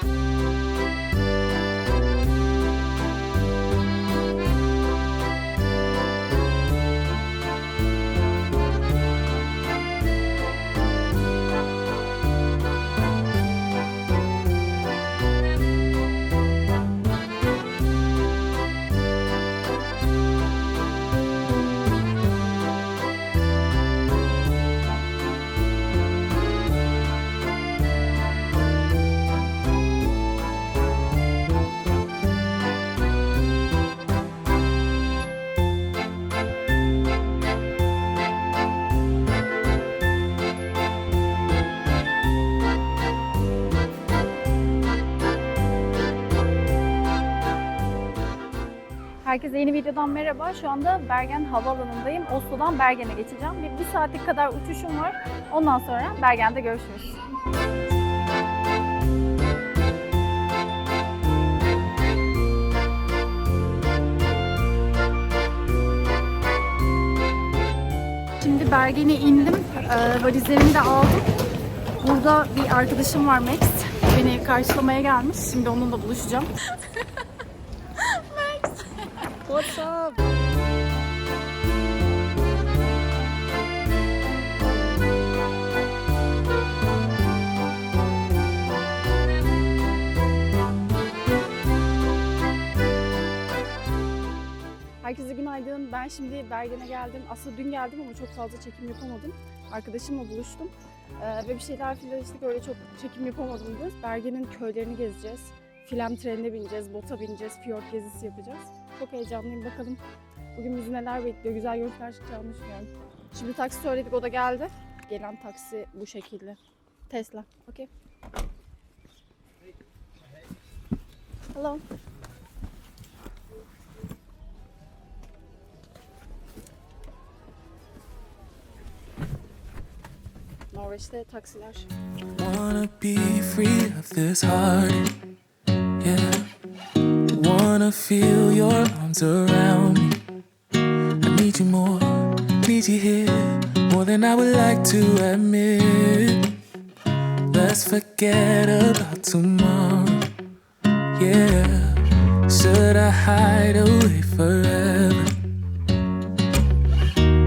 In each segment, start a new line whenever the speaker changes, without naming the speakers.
thank you Herkese yeni videodan merhaba. Şu anda Bergen Havaalanı'ndayım. Oslo'dan Bergen'e geçeceğim. Bir, bir saatlik kadar uçuşum var. Ondan sonra Bergen'de görüşürüz. Şimdi Bergen'e indim. Ee, valizlerimi de aldım. Burada bir arkadaşım var Max. Beni karşılamaya gelmiş. Şimdi onunla buluşacağım. What's up? Herkese günaydın. Ben şimdi Bergen'e geldim. Aslında dün geldim ama çok fazla çekim yapamadım. Arkadaşımla buluştum. Ee, ve bir şeyler filan işte öyle çok çekim yapamadım biz. Bergen'in köylerini gezeceğiz. Film trenine bineceğiz, bota bineceğiz, fiyort gezisi yapacağız. Çok heyecanlıyım bakalım. Bugün bizi neler bekliyor, güzel görüntüler çıkacağını düşünüyorum. Şimdi taksi söyledik, o da geldi. Gelen taksi bu şekilde. Tesla, okey. Hello. Norveç'te taksiler.
Wanna be free of this heart. Wanna feel your arms around me. I need you more, need you here, more than I would like to admit. Let's forget about tomorrow. Yeah. Should I hide away forever?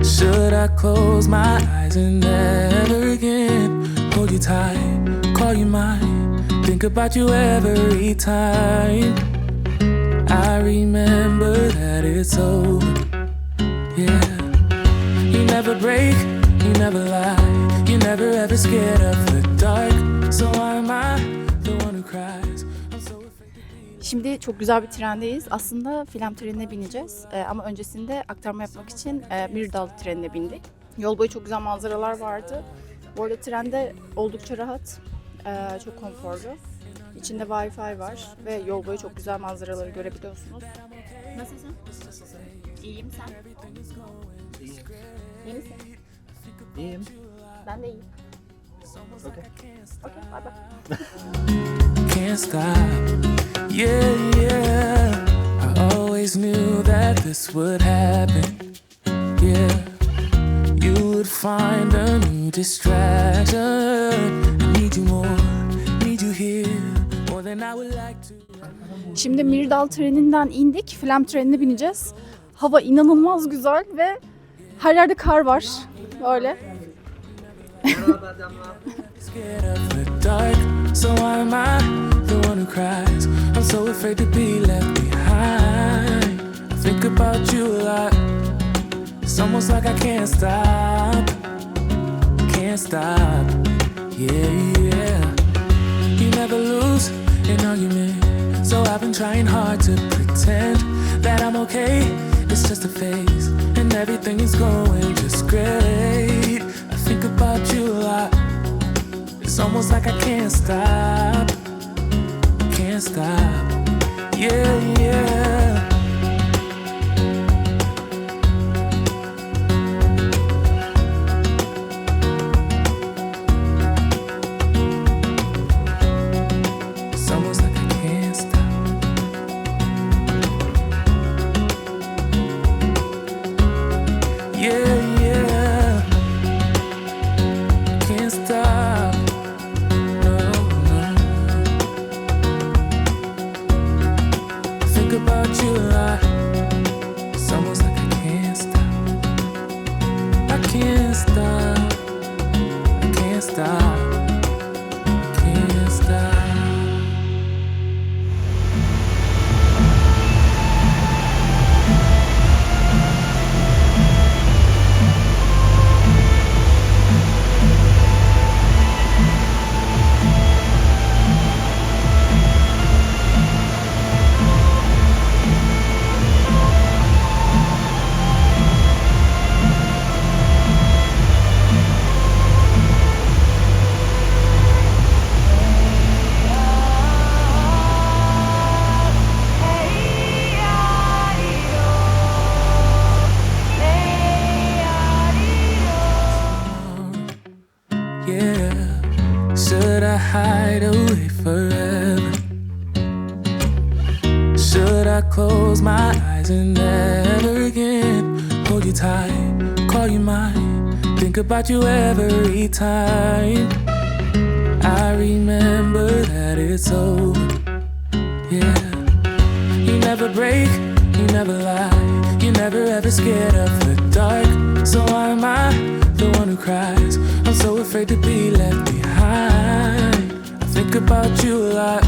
Should I close my eyes and never again hold you tight, call you mine, think about you every time? Remember that it's over. Yeah, you never break, you never lie, you never ever scared of the dark. So why am I the one who cries?
Şimdi çok güzel bir trendeyiz. Aslında film trenine bineceğiz. Ee, ama öncesinde aktarma yapmak için e, bir dal trenine bindik. Yol boyu çok güzel manzaralar vardı. Bu arada trende oldukça rahat, e, çok konforlu. İçinde Wi-Fi var ve yol boyu çok güzel manzaraları görebiliyorsunuz. Nasılsın? İyiyim sen? İyi misin?
İyiyim.
Ben de iyiyim.
Okey.
Okey, bay bay.
can't stop. Yeah, yeah. I always knew that this would happen. Yeah, you would find a new distraction.
Şimdi Mirdal treninden indik. Film trenine bineceğiz. Hava inanılmaz güzel ve her yerde kar var. Böyle.
Can't stop. Yeah, yeah. You never lose an argument, so I've been trying hard to pretend that I'm okay. It's just a phase, and everything is going just great. I think about you a lot. It's almost like I can't stop, can't stop. Yeah, yeah. Close my eyes and never again hold you tight, call you mine, think about you every time? I remember that it's over, yeah. You never break, you never lie, you never ever scared of the dark. So why am I the one who cries? I'm so afraid to be left behind. I think about you a lot.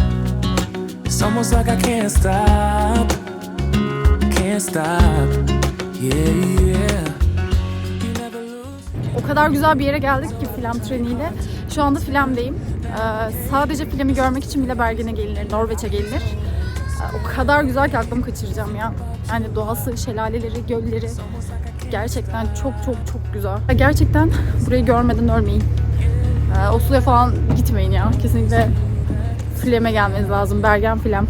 It's almost like I can't stop, stop. Yeah, yeah.
O kadar güzel bir yere geldik ki film treniyle. Şu anda filmdeyim. Ee, sadece filmi görmek için bile Bergen'e gelinir, Norveç'e gelinir. Ee, o kadar güzel ki aklımı kaçıracağım ya. Yani doğası, şelaleleri, gölleri gerçekten çok çok çok güzel. Gerçekten burayı görmeden ölmeyin. Ee, Oslo'ya falan gitmeyin ya. Kesinlikle filme gelmeniz lazım. Bergen film.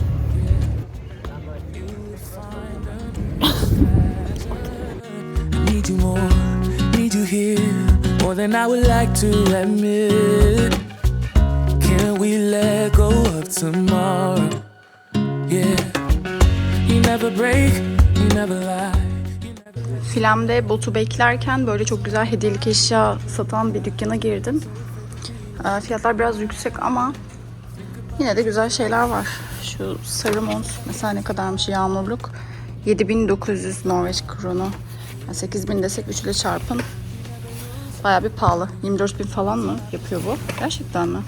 More than I would like to admit. Can we let go of tomorrow? Yeah, you never break, you never lie.
Filemde botu beklerken böyle çok güzel hediyelik eşya satan bir dükkana girdim. Ee, Fiyatlar biraz yüksek ama yine de güzel şeyler var. Şu sarı mont mesela ne kadarmış yağmurluk? 7900 Norveç kronu. Yani 8000 desek 3 ile çarpın. Baya bir pahalı. 24 bin falan mı yapıyor bu? Gerçekten mi?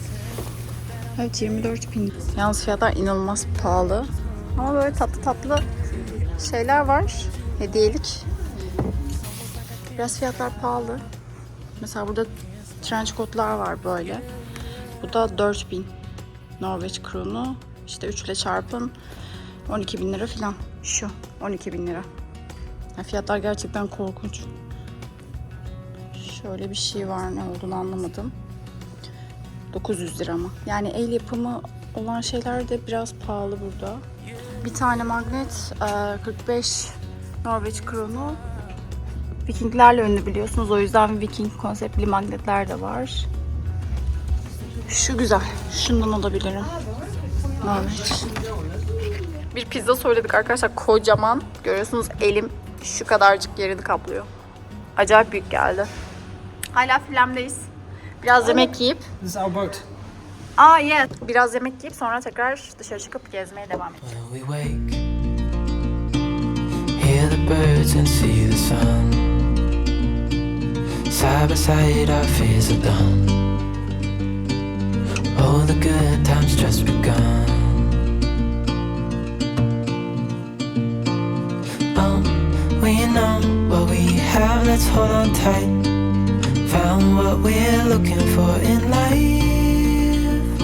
Evet 24 bin. Yalnız fiyatlar inanılmaz pahalı. Ama böyle tatlı tatlı şeyler var. Hediyelik. Biraz fiyatlar pahalı. Mesela burada trench coatlar var böyle. Bu da 4000 Norveç kronu. İşte 3 ile çarpın 12 bin lira falan. Şu 12 bin lira. Yani fiyatlar gerçekten korkunç. Şöyle bir şey var ne olduğunu anlamadım. 900 lira ama. Yani el yapımı olan şeyler de biraz pahalı burada. Bir tane magnet e, 45 Norveç kronu. Vikinglerle ünlü biliyorsunuz. O yüzden Viking konseptli magnetler de var. Şu güzel. Şundan alabilirim. Norveç. Bir pizza söyledik arkadaşlar. Kocaman. Görüyorsunuz elim şu kadarcık yerini kaplıyor. Acayip büyük geldi. Hala filmdeyiz. Biraz yemek yiyip
This is our boat.
Aa yes. Biraz yemek yiyip sonra tekrar dışarı çıkıp gezmeye devam edeceğiz.
When we wake, hear the birds and see the sun. Side by side, our fears are done. Oh, the good times just begun. Oh, we know what we have, let's hold on tight. Found what we're looking for in life.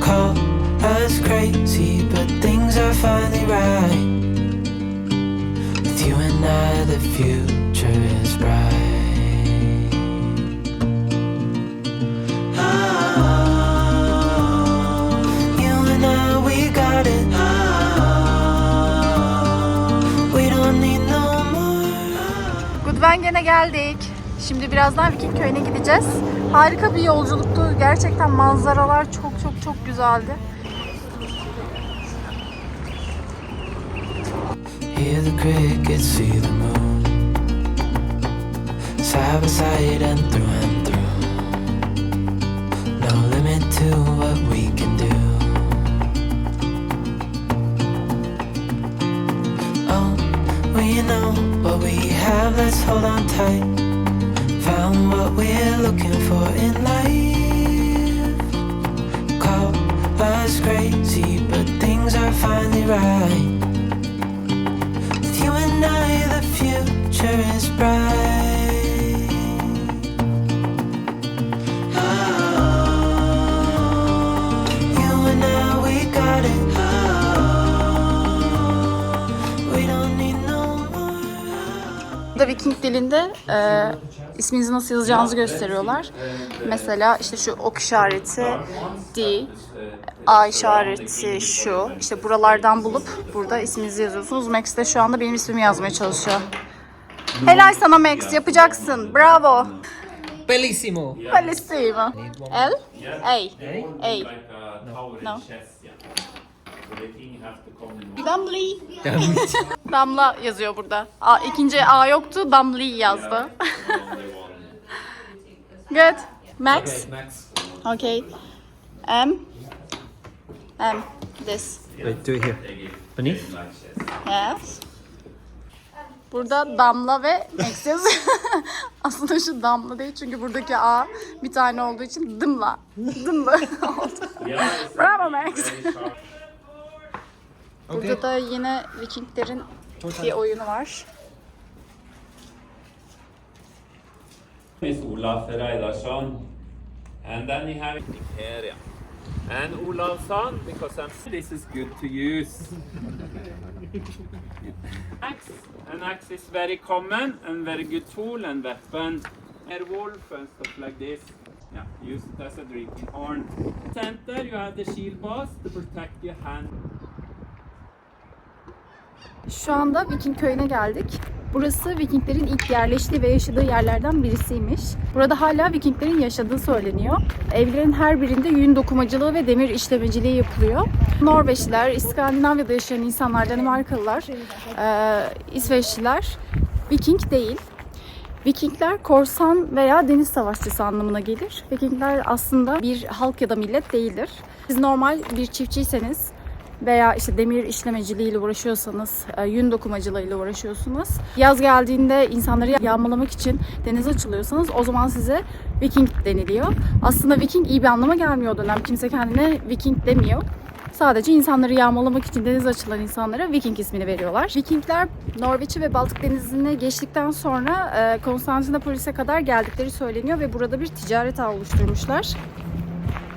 Call us crazy, but things are finally right. With you and I, the future is bright. Oh, oh, more.
Gudvangen'e geldik. Şimdi birazdan Viking köyüne gideceğiz. Harika bir yolculuktu. Gerçekten manzaralar çok çok çok güzeldi.
Hear the crickets, see the moon. Side by side and through and through. No limit to what we can do. Oh, we know what we have, let's hold on tight. Found what we're looking for in life. Call us crazy, but things are finally right. With you and I, the future is bright. Ah, you and I, we got it. Ah, we don't need no more.
Burada Viking dilinde e, isminizi nasıl yazacağınızı gösteriyorlar. Mesela işte şu ok işareti D, A işareti şu. İşte buralardan bulup burada isminizi yazıyorsunuz. Max de şu anda benim ismimi yazmaya çalışıyor. Helal sana Max, yapacaksın. Bravo.
Bellissimo.
Bellissimo. L, A, A. No.
in
Damla yazıyor burada. A, ikinci A yoktu, Damli yazdı. Good. Max.
Max.
Okay. M. M. This.
Wait, do it here. Beneath?
Yes. Burada Damla ve Max yazıyor. Aslında şu Damla değil çünkü buradaki A bir tane olduğu için Dımla. Dımla oldu. Bravo Max. Burada da yine Vikinglerin bir oyunu var.
is Olaf Reidarsson. And then you have here, yeah. And Olafsson, because I'm this is good to use. axe. An axe is very common and very good tool and weapon. Airwolf and stuff like this. Yeah, use it as a drinking horn. Center, you have the shield boss to protect your hand.
Şu anda Viking köyüne geldik. Burası Vikinglerin ilk yerleştiği ve yaşadığı yerlerden birisiymiş. Burada hala Vikinglerin yaşadığı söyleniyor. Evlerin her birinde yün dokumacılığı ve demir işlemeciliği yapılıyor. Norveçliler, İskandinavya'da yaşayan insanlar, Danimarkalılar, eee, İsveçliler Viking değil. Vikingler korsan veya deniz savaşçısı anlamına gelir. Vikingler aslında bir halk ya da millet değildir. Siz normal bir çiftçiyseniz veya işte demir işlemeciliğiyle uğraşıyorsanız, e, yün dokumacılığıyla uğraşıyorsunuz. Yaz geldiğinde insanları yağmalamak için denize açılıyorsanız o zaman size Viking deniliyor. Aslında Viking iyi bir anlama gelmiyor o dönem. Kimse kendine Viking demiyor. Sadece insanları yağmalamak için denize açılan insanlara Viking ismini veriyorlar. Vikingler Norveç'i ve Baltık Denizi'ne geçtikten sonra e, Konstantinopolis'e kadar geldikleri söyleniyor ve burada bir ticaret ağı oluşturmuşlar.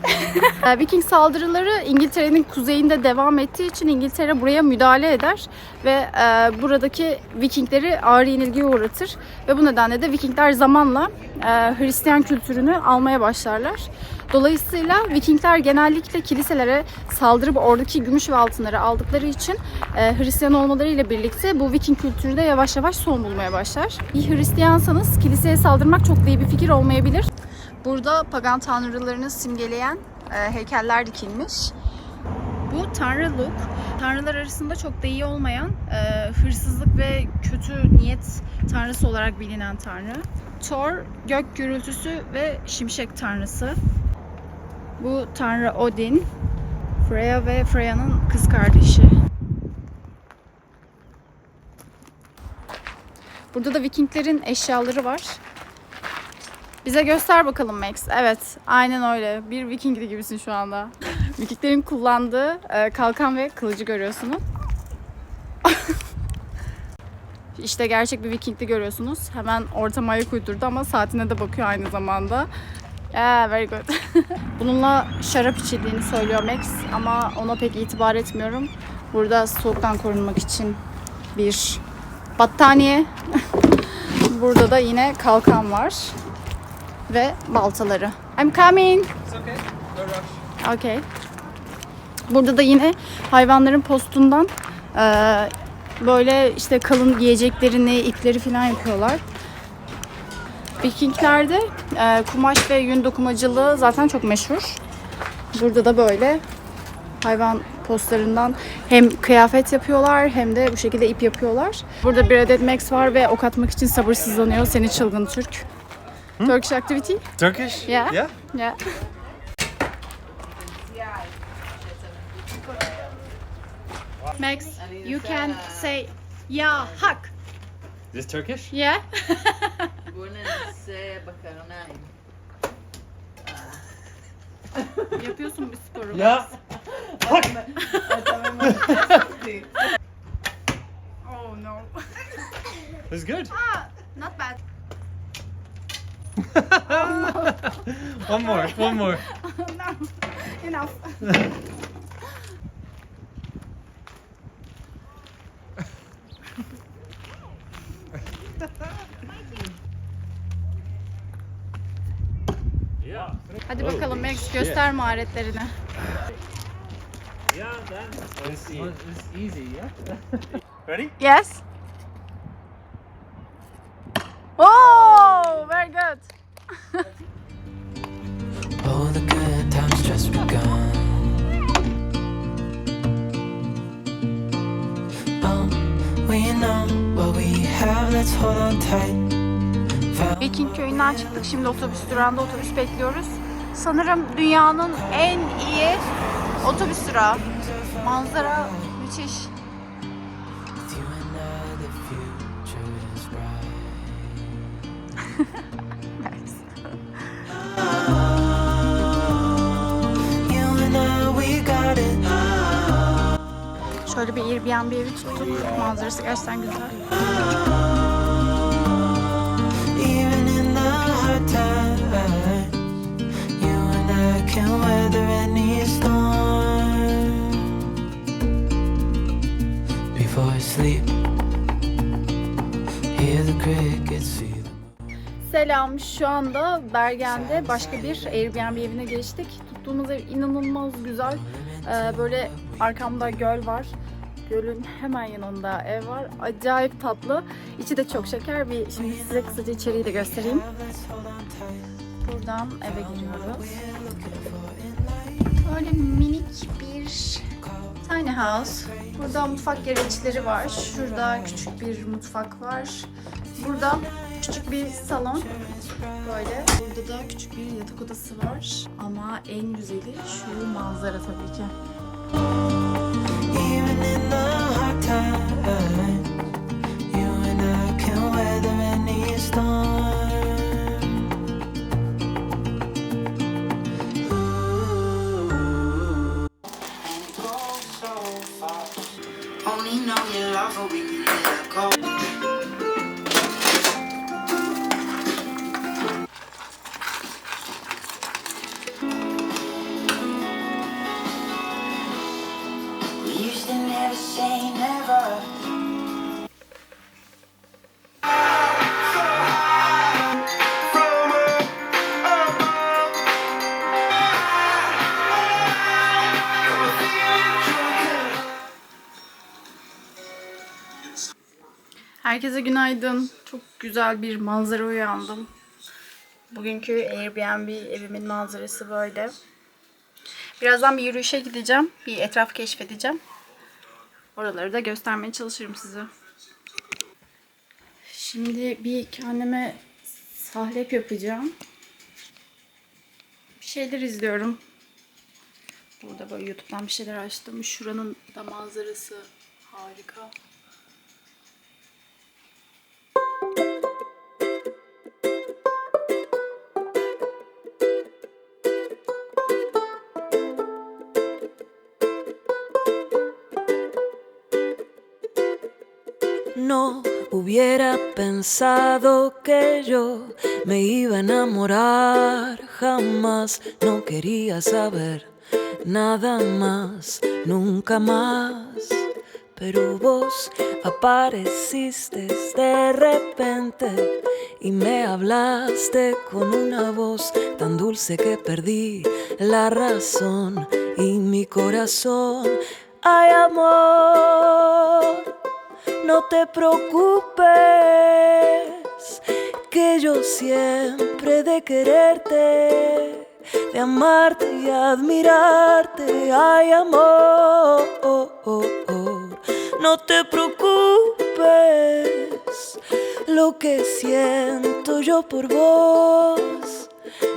E, Viking saldırıları İngiltere'nin kuzeyinde devam ettiği için İngiltere buraya müdahale eder ve e, buradaki Vikingleri ağır yenilgiye uğratır ve bu nedenle de Vikingler zamanla e, Hristiyan kültürünü almaya başlarlar. Dolayısıyla Vikingler genellikle kiliselere saldırıp oradaki gümüş ve altınları aldıkları için e, Hristiyan olmalarıyla birlikte bu Viking kültürü de yavaş yavaş son bulmaya başlar. Bir Hristiyansanız kiliseye saldırmak çok iyi bir fikir olmayabilir. Burada pagan tanrılarını simgeleyen e, heykeller dikilmiş. Bu tanrı Luk, tanrılar arasında çok da iyi olmayan, e, hırsızlık ve kötü niyet tanrısı olarak bilinen tanrı. Thor, gök gürültüsü ve şimşek tanrısı. Bu tanrı Odin, Freya ve Freya'nın kız kardeşi. Burada da Vikinglerin eşyaları var. Bize göster bakalım Max. Evet, aynen öyle. Bir Vikingli gibisin şu anda. Vikinglerin kullandığı e, kalkan ve kılıcı görüyorsunuz. işte gerçek bir Vikingli görüyorsunuz. Hemen ortama ayak uydurdu ama saatine de bakıyor aynı zamanda. Yeah, very good. Bununla şarap içildiğini söylüyor Max ama ona pek itibar etmiyorum. Burada soğuktan korunmak için bir battaniye. Burada da yine kalkan var ve baltaları. I'm coming. Okay. Burada da yine hayvanların postundan eee, böyle işte kalın giyeceklerini, ipleri falan yapıyorlar. Vikinglerde eee, kumaş ve yün dokumacılığı zaten çok meşhur. Burada da böyle hayvan postlarından hem kıyafet yapıyorlar hem de bu şekilde ip yapıyorlar. Burada bir adet Max var ve ok atmak için sabırsızlanıyor. Seni çılgın Türk. Turkish activity?
Turkish?
Yeah.
Yeah?
Yeah. Max, you can say ya hak.
Is this Turkish?
Yeah.
Buenas bakarnay.
Yapıyorsun bir sporu.
Yeah.
Oh no.
It's good.
Ah, Not bad.
One more, one more.
no. Enough.
Yeah.
Hadi bakalım Max göster maharetlerini.
Yeah, then.
It's easy, yeah? Ready?
Yes. Ekin köyünden çıktık. Şimdi otobüs durağında otobüs bekliyoruz. Sanırım dünyanın en iyi otobüs durağı. Manzara müthiş. Bir Airbnb evi tuttuk. Manzarası gerçekten güzel. Selam. Şu anda Bergen'de başka bir Airbnb evine geçtik. Tuttuğumuz ev inanılmaz güzel. Ee, böyle arkamda göl var. Gölün hemen yanında ev var. Acayip tatlı. İçi de çok şeker. Bir şimdi size kısaca içeriği de göstereyim. Buradan eve giriyoruz. Böyle minik bir tiny house. Burada mutfak gereçleri var. Şurada küçük bir mutfak var. Burada küçük bir salon. Böyle. Burada da küçük bir yatak odası var. Ama en güzeli şu manzara tabii ki.
In the hard times,
say never.
Herkese günaydın. Çok güzel bir manzara uyandım. Bugünkü Airbnb evimin manzarası böyle. Birazdan bir yürüyüşe gideceğim. Bir etraf keşfedeceğim. Oraları da göstermeye çalışırım size. Şimdi bir kendime sahlep yapacağım. Bir şeyler izliyorum. Burada böyle YouTube'dan bir şeyler açtım. Şuranın da manzarası harika.
Hubiera pensado que yo me iba a enamorar jamás. No quería saber nada más, nunca más. Pero vos apareciste de repente y me hablaste con una voz tan dulce que perdí la razón y mi corazón. Ay, amor no te preocupes, que yo siempre de quererte, de amarte y admirarte, ay amor, no te preocupes, lo que siento yo por vos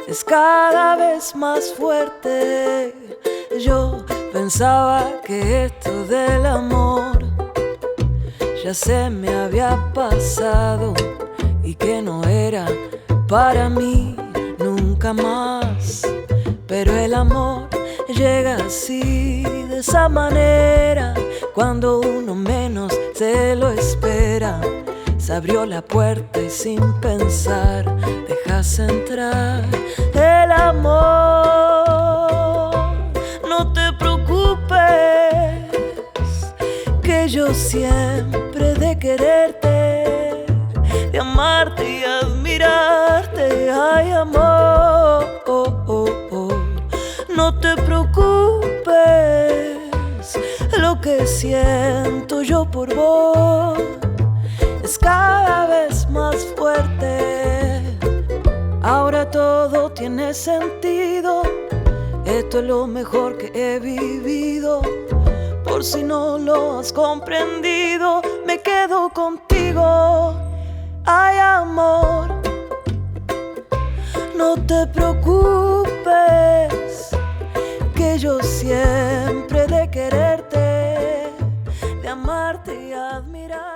es cada vez más fuerte. Yo pensaba que esto del amor ya se me había pasado y que no era para mí nunca más. Pero el amor llega así, de esa manera, cuando uno menos se lo espera. Se abrió la puerta y sin pensar dejas entrar el amor. No te preocupes que yo siempre de quererte, de amarte y admirarte, ay amor, no te preocupes, lo que siento yo por vos es cada vez más fuerte. Ahora todo tiene sentido, esto es lo mejor que he vivido. Por si no lo has comprendido, me quedo contigo. Ay, amor, no te preocupes, que yo siempre de quererte, de amarte y admirarte.